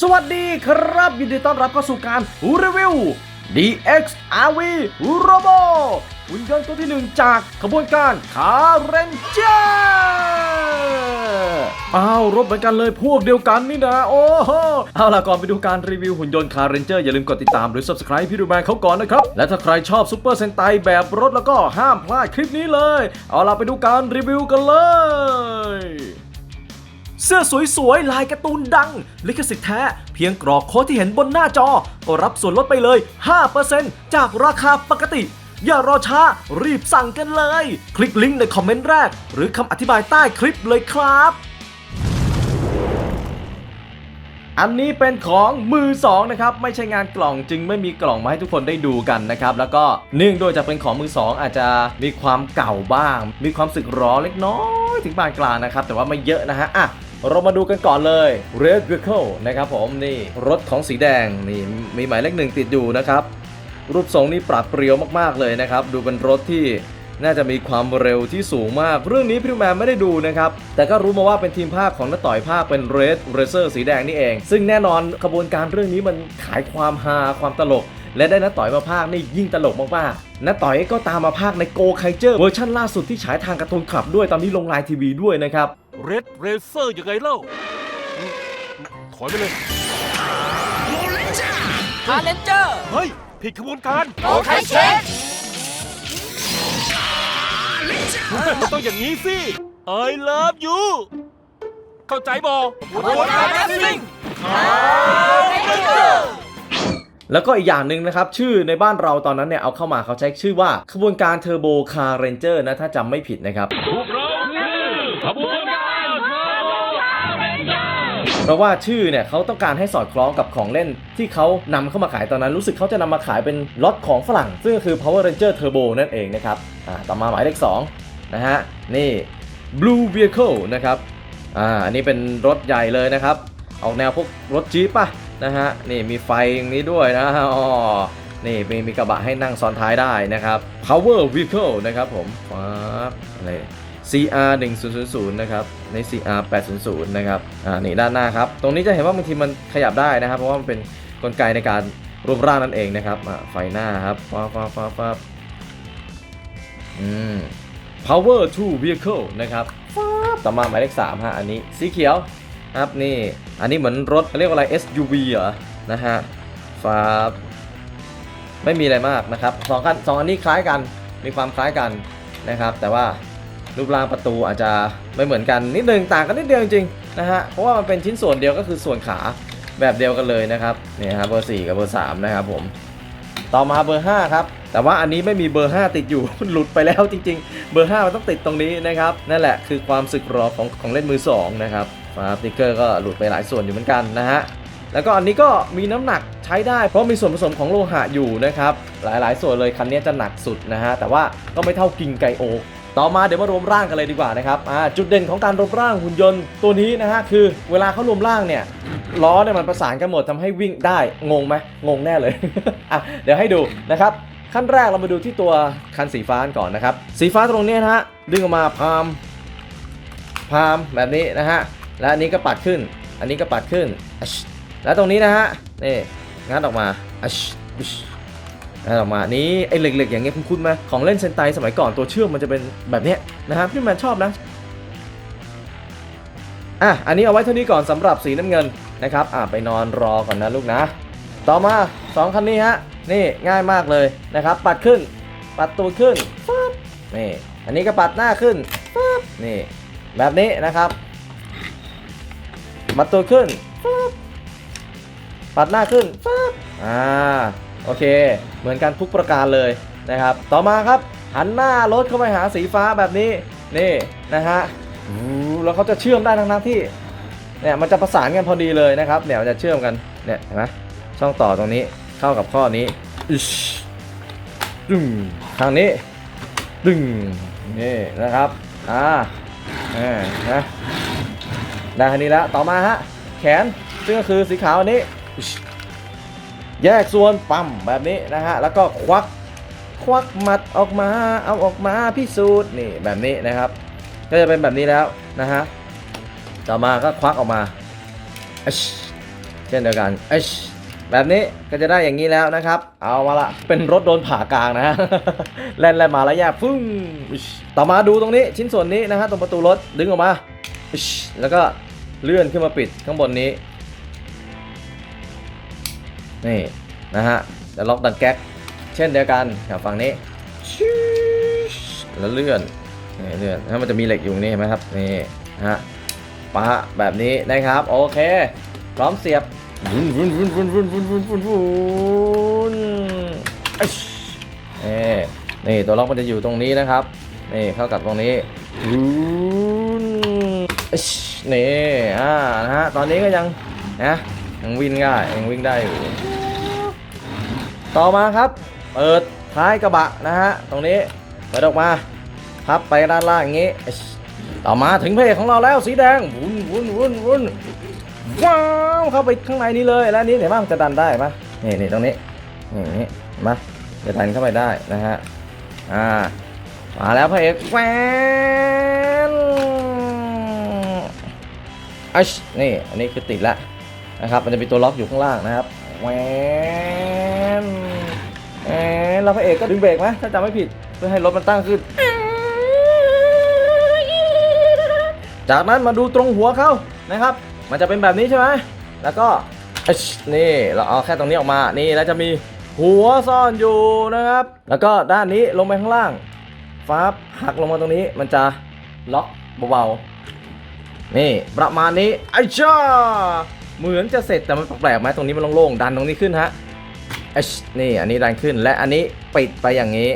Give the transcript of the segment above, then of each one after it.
สวัสดีครับ ยินดีต้อนรับเข้าสู่การรีวิว DX RV Robo หุ่นยนต์ตัวที่หนึ่งจากขบวนการคาเรนเจอร์อ้าวรบเหมือนกันเลยพวกเดียวกันนี่นะ โอ้โหเอาล่ะก่อนไปดูการรีวิวหุ่นยนต์คาเรนเจอร์อย่าลืมกดติดตามหรือ Subscribe พี่ดูแมนเขาก่อนนะครับ และถ้าใครชอบซูเปอร์เซนไตแบบรถแล้วก็ห้ามพลาดคลิปนี้เลย เอาล่ะไปดูการรีวิวกันเลย เสื้อสวยๆ ลายการ์ตูนดัง ลิขสิทธิ์แท้ เพียงกรอกโค้ดที่เห็นบนหน้าจอ ก็รับส่วนลดไปเลย 5%จากราคาปกติ อย่ารอช้า รีบสั่งกันเลย คลิกลิงก์ในคอมเมนต์แรก หรือคำอธิบายใต้คลิปเลยครับ อันนี้เป็นของมือสองนะครับ ไม่ใช่งานกล่องจึงไม่มีกล่องมาให้ทุกคนได้ดูกันนะครับ แล้วก็เนื่องด้วยจากเป็นของมือสองอาจจะมีความเก่าบ้าง มีความสึกหรอเล็กน้อยถึงปานกลางนะครับ แต่ว่าไม่เยอะนะฮะอะ เรามาดูกันก่อนเลย Red Vehicle นะครับผมนี่รถของสีแดงนี่มีหมายเลขหนึ่งติดอยู่นะครับ รูปทรงนี่ปรับเปรียวมากๆเลยนะครับ ดูเป็นรถที่น่าจะมีความเร็วที่สูงมาก เรื่องนี้พี่แมนไม่ได้ดูนะครับ แต่ก็รู้มาว่าเป็นทีมภาคของน้าต่อยภาคเป็น Red Racer สีแดงนี่เอง ซึ่งแน่นอนขบวนการเรื่องนี้มันขายความฮาความตลก และได้น้าต่อยมาภาคนี่ยิ่งตลกมากๆน้าต่อยก็ตามมาภาคในโกไคเจอร์เวอร์ชันล่าสุดที่ฉายทางกร์ตูนคลับด้วยตอนนี้ลงไลน์ทีวีด้วยนะครับ เรดเรเซอร์ยังไงเล่าอืมถอยไปเลยคาเลนเจอร์เฮ้ย ผิดขบวนการ โอไคเช็คมันต้องอย่างนี้สิ I love you เข้าใจบอขบวนการแอสซิงคาเลนเจอร์แล้วก็อีกอย่างหนึ่งนะครับ ชื่อในบ้านเราตอนนั้นเนี่ย เอาเข้ามาเขาใช้ชื่อว่าขบวนการเทอร์โบคาร์เรนเจอร์นะ ถ้าจำไม่ผิดนะครับ พวก เพราะว่าชื่อเนี่ยเขาต้องการให้สอดคล้องกับของเล่นที่เขานำเข้ามาขายตอนนั้น รู้สึกเขาจะนำมาขายเป็นล็อตของฝรั่ง ซึ่งก็คือ Power Ranger Turbo นั่นเองนะครับอ่าต่อมาหมายเลข2นะฮะนี่ Blue Vehicle นะครับอ่าอันนี้เป็นรถใหญ่เลยนะครับ ออกแนวพวกรถจี๊ปป่ะนะฮะนี่มีไฟอย่างนี้ด้วยนะอ๋อนี่มีมีกระบะให้นั่งซ้อนท้ายได้นะครับ Power Vehicle นะครับผมฟ้าอะไร CR 1000นะครับ ใน CR 800นะครับ อ่า นี่ด้านหน้าครับ ตรงนี้จะเห็นว่าบางทีมันขยับได้นะครับ เพราะว่ามันเป็นกลไกในการรวมร่างนั่นเองนะครับอ่าไฟหน้าครับฟ้าฟ้าฟ้าฟ้าอืม Power to Vehicle นะครับฟ้าต่อมาหมายเลข3ฮะ อันนี้สีเขียวครับนี่ อันนี้เหมือนรถเขาเรียกว่าอะไร SUV เหรอ นะฮะฟ้าไม่มีอะไรมากนะครับสองคันสองอันนี้คล้ายกัน มีความคล้ายกันนะครับ แต่ว่า รูปร่างประตูอาจจะไม่เหมือนกันนิดนึงต่างกันนิดเดียวจริงๆนะฮะเพราะว่ามันเป็นชิ้นส่วนเดียวก็คือส่วนขาแบบเดียวกันเลยนะครับนี่ครับเบอร์ 4 กับเบอร์ 3 นะครับผมต่อมาเบอร์ 5 ครับ แต่ว่าอันนี้ไม่มีเบอร์ 5 ติดอยู่ มันหลุดไปแล้วจริง ๆ เบอร์ 5 มันต้องติดตรงนี้นะครับ นั่นแหละคือความสึกหรอของของเล่นมือ 2 นะครับฝาสติกเกอร์ก็หลุดไปหลายส่วนอยู่เหมือนกันนะฮะแล้วก็อันนี้ก็มีน้ำหนักใช้ได้ เพราะมีส่วนผสมของโลหะอยู่นะครับ หลายๆ ส่วนเลยคันนี้จะหนักสุดนะฮะแต่ว่าก็ไม่เท่ากิงไกโอ ต่อมาเดี๋ยวมารวมร่างกันเลยดีกว่านะครับจุดเด่นของการรวมร่างหุ่นยนต์ตัวนี้นะฮะคือเวลาเขารวมร่างเนี่ยล้อเนี่ยมันประสานกันหมดทำให้วิ่งได้งงไหมงงแน่เลยอะเดี๋ยวให้ดูนะครับขั้นแรกเรามาดูที่ตัวคันสีฟ้าก่อนนะครับ สีฟ้าตรงนี้นะฮะดึงออกมาพามพามแบบนี้นะฮะและอันนี้ก็ปัดขึ้น อันนี้ก็ปัดขึ้น แล้วตรงนี้นะฮะนี่งัดออกมา อัชบิชงัดออกมานี่ไอ้เหล็กๆอย่างเงี้ยคุณคุ้นๆไหมของเล่นเซนไตสมัยก่อนตัวเชื่อมมันจะเป็นแบบเนี้ยนะครับพี่แมนชอบนะอะอันนี้เอาไว้เท่านี้ก่อนสำหรับสีน้ำเงินนะครับอะไปนอนรอก่อนนะลูกนะ ต่อมาสองคันนี้ฮะนี่ง่ายมากเลยนะครับ ปัดขึ้น ปัดตัวขึ้นฟึบนี่อันนี้ก็ปัดหน้าขึ้นฟึบนี่แบบนี้นะครับปัดตัวขึ้นฟึบปัดหน้าขึ้นฟึบอ่า โอเค เหมือนกันทุกประการเลยนะครับ ต่อมาครับหันหน้ารถเข้าไปหาสีฟ้าแบบนี้นี่นะฮะแล้วเขาจะเชื่อมได้ทั้งนั้นที่เนี่ยมันจะประสานกันพอดีเลยนะครับเนี่ยมันจะเชื่อมกันเนี่ยเห็นไหมช่องต่อตรงนี้เข้ากับข้อนี้ดึงทางนี้ดึงนี่นะครับอ่าเออนะได้คันนี้แล้วต่อมาฮะแขนซึ่งก็คือสีขาวอันนี้ แยกส่วนปั๊มแบบนี้นะฮะแล้วก็ควักควักหมัดออกมาเอาออกมาพิสูจน์นี่แบบนี้นะครับ ก็จะเป็นแบบนี้แล้วนะฮะต่อมาก็ควักออกมาเช่นเดียวกันเอชแบบนี้ก็จะได้อย่างนี้แล้วนะครับ เอามาละเป็นรถโดนผ่ากลางนะฮะแล่นแล่นมาแล้วแยกฟึ้งต่อมาดูตรงนี้ชิ้นส่วนนี้นะฮะตรงประตูรถดึงออกมา แล้วก็เลื่อนขึ้นมาปิดข้างบนนี้ นี่นะฮะแล้วล็อกดังแก๊กเช่นเดียวกันกับฝั่งนี้ชแล้วเลื่อนนี่เลื่อนแล้วมันจะมีเหล็กอยู่นี่เห็นไหมครับนี่ฮะปะแบบนี้นะครับโอเค พร้อมเสียบวุ้นวุ้นวุ้นวุ้นวุ้นวุ้นวุ้นวุ้นวุ้นเอ๊นี่ตัวล็อกมันจะอยู่ตรงนี้นะครับนี่เข้ากับตรงนี้วุ้นนี่อ่านะฮะตอนนี้ก็ยังนะ ยังวิ่งได้ยังวิ่งได้อยู่ต่อมาครับ เปิดท้ายกระบะนะฮะ ตรงนี้เปิดออกมาพับไปด้านล่างอย่างนี้ ต่อมาถึงเพจของเราแล้วสีแดงวุ้นวุ้นวุ้นวุ้นว้าวเข้าไปข้างในนี้เลยแล้วอันนี้เห็นไหมมันจะดันได้ปะนี่นี่ตรงนี้นี่นี่เห็นไหมจะดันเข้าไปได้นะฮะอ่ามาแล้วพระเอกแฟนอัชนี่อันนี้คือติดแล้ว นะครับ มันจะมีตัวล็อกอยู่ข้างล่างนะครับแหวนแหวนแล้วพระเอกก็ดึงเบรกไหมถ้าจำไม่ผิดเพื่อให้รถมันตั้งขึ้น จากนั้นมาดูตรงหัวเขานะครับ มันจะเป็นแบบนี้ใช่ไหมแล้วก็นี่เราเอาแค่ตรงนี้ออกมา นี่แล้วจะมีหัวซ่อนอยู่นะครับ แล้วก็ด้านนี้ลงไปข้างล่างฟ้าบหักลงมาตรงนี้มันจะล็อกเบาๆนี่ประมาณนี้ไอ้จ้า เหมือนจะเสร็จแต่มันแปลกไหมตรงนี้มันโล่งๆดันตรงนี้ขึ้นฮะไอ้ชนี่อันนี้ดันขึ้นและอันนี้ปิดไปอย่างนี้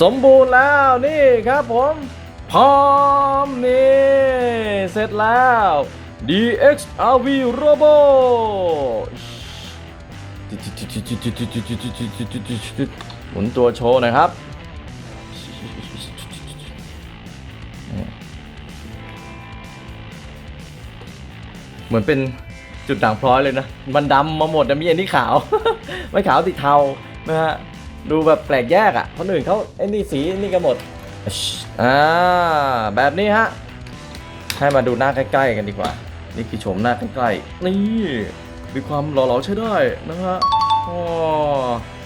สมบูรณ์แล้วนี่ครับผมพร้อมนี่เสร็จแล้ว DXRV Robo หมุนตัวโชว์น่อยครับเหมือนเป็น จุดด่างพร้อยเลยนะ มันดำมาหมดแต่มีอันนี้ขาว ไม่ขาวติดเทานะฮะดูแบบแปลกแยกอะคนอื่นเขาไอ้นี่สีนี่กันหมดอ่าแบบนี้ฮะให้มาดูหน้าใกล้ๆกันดีกว่า นี่คือโฉมหน้าใกล้ๆนี่มีความหล่อๆใช้ได้นะฮะอ๋อ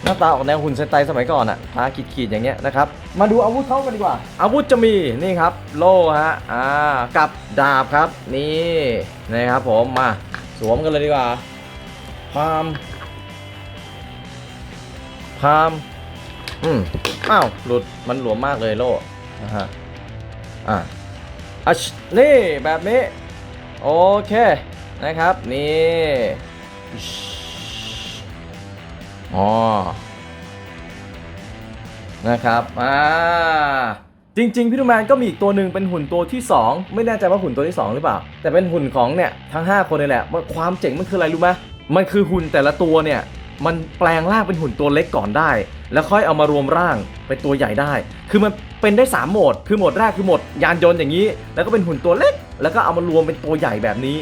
หน้าตาออกแนวหุ่นเซนไตสมัยก่อนอะทาขีดๆอย่างเงี้ยนะครับ มาดูอาวุธเขากันดีกว่า อาวุธจะมีนี่ครับ โล่ฮะ อ่า กับดาบครับ นี่นะครับผมมา สวมกันเลยดีกว่าพามพามอืมอ้าว หลุดมันหลวมมากเลยโล่นะฮะ อะอัชนี่ แบบนี้ โอเค นะครับ นี่อ๋อนะครับ อ่า จริงๆพี่ดูแมนก็มีอีกตัวหนึ่งเป็นหุ่นตัวที่ 2 ไม่แน่ใจว่าหุ่นตัวที่ 2 หรือเปล่า แต่เป็นหุ่นของเนี่ยทั้ง 5 คนนี่แหละว่าความเจ๋งมันคืออะไรรู้ไหมมันคือหุ่นแต่ละตัวเนี่ยมันแปลงร่างเป็นหุ่นตัวเล็กก่อนได้ แล้วค่อยเอามารวมร่างเป็นตัวใหญ่ได้ คือมันเป็นได้ 3 โหมด คือโหมดแรกคือโหมดยานยนต์อย่างนี้ แล้วก็เป็นหุ่นตัวเล็ก แล้วก็เอามารวมเป็นตัวใหญ่แบบนี้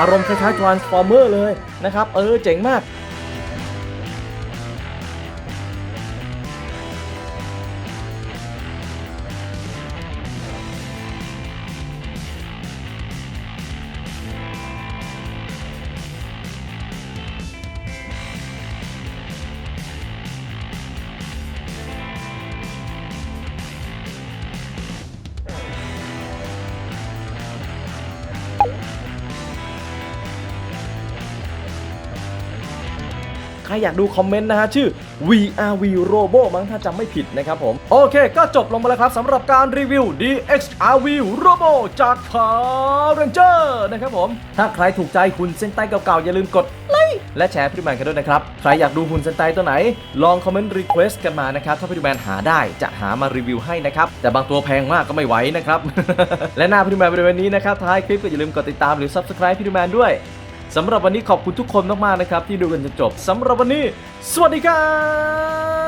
อารมณ์คล้ายๆ Transformer เลยนะครับ เออเจ๋งมาก ครอยากดูคอมเมนต์นะฮะชื่อ VRV Robo มั้งถ้าจำไม่ผิดนะครับผม โอเค ก็จบลงมาแล้วครับสำหรับการรีวิว DXRV Robo จาก Power Ranger นะครับผม ถ้าใครถูกใจหุ่นเส้นใต้เก่าๆ อย่าลืมกดไลค์และแชร์พี่ดูแมนกันด้วยนะครับ ใครอยากดูหุ่นเส้นใต้ตัวไหน ลองคอมเมนต์รีเควสต์กันมานะครับ ถ้าพี่ดูแมนหาได้จะหามารีวิวให้นะครับ แต่บางตัวแพงมากก็ไม่ไหวนะครับ และหน้าพี่ดูแมนบริเวณนี้นะครับท้ายคลิปก็อย่าลืมกดติดตามหรือ Subscribe พี่ดูแมนด้วย สำหรับวันนี้ขอบคุณทุกคนมากๆนะครับที่ดูกันจนจบสำหรับวันนี้ สวัสดีครับ